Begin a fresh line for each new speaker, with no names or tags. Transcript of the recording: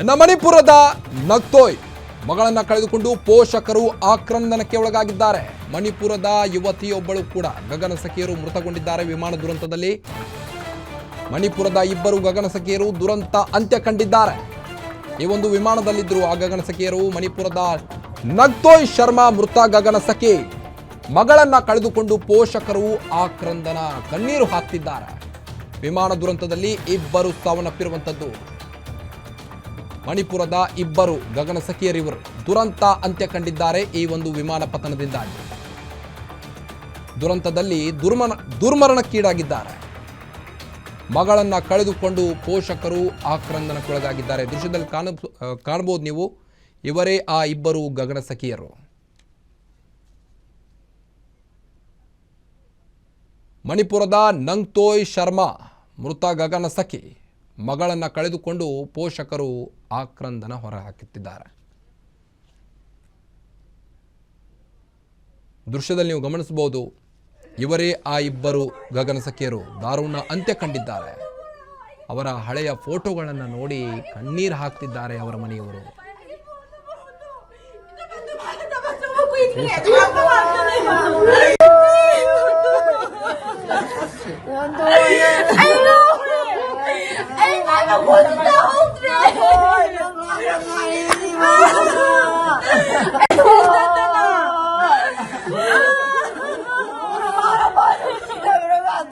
ಇನ್ನು ಮಣಿಪುರದ ನಗ್ತೋಯ್ ಮಗಳನ್ನು ಕಳೆದುಕೊಂಡು ಪೋಷಕರು ಆಕ್ರಂದನಕ್ಕೆ ಒಳಗಾಗಿದ್ದಾರೆ. ಮಣಿಪುರದ ಯುವತಿಯೊಬ್ಬಳು ಕೂಡ ಗಗನ ಸಖಿಯರು ಮೃತಗೊಂಡಿದ್ದಾರೆ ವಿಮಾನ ದುರಂತದಲ್ಲಿ. ಮಣಿಪುರದ ಇಬ್ಬರು ಗಗನ ಸಖಿಯರು ದುರಂತ ಅಂತ್ಯ ಕಂಡಿದ್ದಾರೆ. ಈ ಒಂದು ವಿಮಾನದಲ್ಲಿದ್ದರು ಆ ಗಗನ ಸಖಿಯರು ಮಣಿಪುರದ ನಗ್ತೋಯ್ ಶರ್ಮಾ ಮೃತ ಗಗನ ಸಖಿ ಮಗಳನ್ನ ಕಳೆದುಕೊಂಡು ಪೋಷಕರು ಆಕ್ರಂದನ ಕಣ್ಣೀರು ಹಾಕ್ತಿದ್ದಾರೆ. ವಿಮಾನ ದುರಂತದಲ್ಲಿ ಇಬ್ಬರು ಸಾವನ್ನಪ್ಪಿರುವಂಥದ್ದು ಮಣಿಪುರದ ಇಬ್ಬರು ಗಗನಸಖಿಯರಿವರು ದುರಂತ ಅಂತ್ಯ ಕಂಡಿದ್ದಾರೆ ಈ ಒಂದು ವಿಮಾನ ಪತನದಿಂದಾಗಿ. ದುರಂತದಲ್ಲಿ ದುರ್ಮನ ದುರ್ಮರಣಕ್ಕೀಡಾಗಿದ್ದಾರೆ. ಮಗಳನ್ನ ಕಳೆದುಕೊಂಡು ಪೋಷಕರು ಆಕ್ರಂದನಕ್ಕೊಳಗಾಗಿದ್ದಾರೆ. ದೃಶ್ಯದಲ್ಲಿ ಕಾಣ, ಕಾಣಬಹುದು ನೀವು. ಇವರೇ ಆ ಇಬ್ಬರು ಗಗನಸಖಿಯರು ಮಣಿಪುರದ ನಂಗ್ತೋಯ್ ಶರ್ಮಾ ಮೃತ ಗಗನ ಸಖಿ. ಮಗಳನ್ನು ಕಳೆದುಕೊಂಡು ಪೋಷಕರು ಆಕ್ರಂದನ ಹೊರಹಾಕುತ್ತಿದ್ದಾರೆ. ದೃಶ್ಯದಲ್ಲಿ ನೀವು ಗಮನಿಸಬಹುದು, ಇವರೇ ಆ ಇಬ್ಬರು ಗಗನಸಖಿಯರು ದಾರುಣ ಅಂತ್ಯ ಕಂಡಿದ್ದಾರೆ. ಅವರ ಹಳೆಯ ಫೋಟೋಗಳನ್ನು ನೋಡಿ ಕಣ್ಣೀರು ಹಾಕ್ತಿದ್ದಾರೆ ಅವರ ಮನೆಯವರು.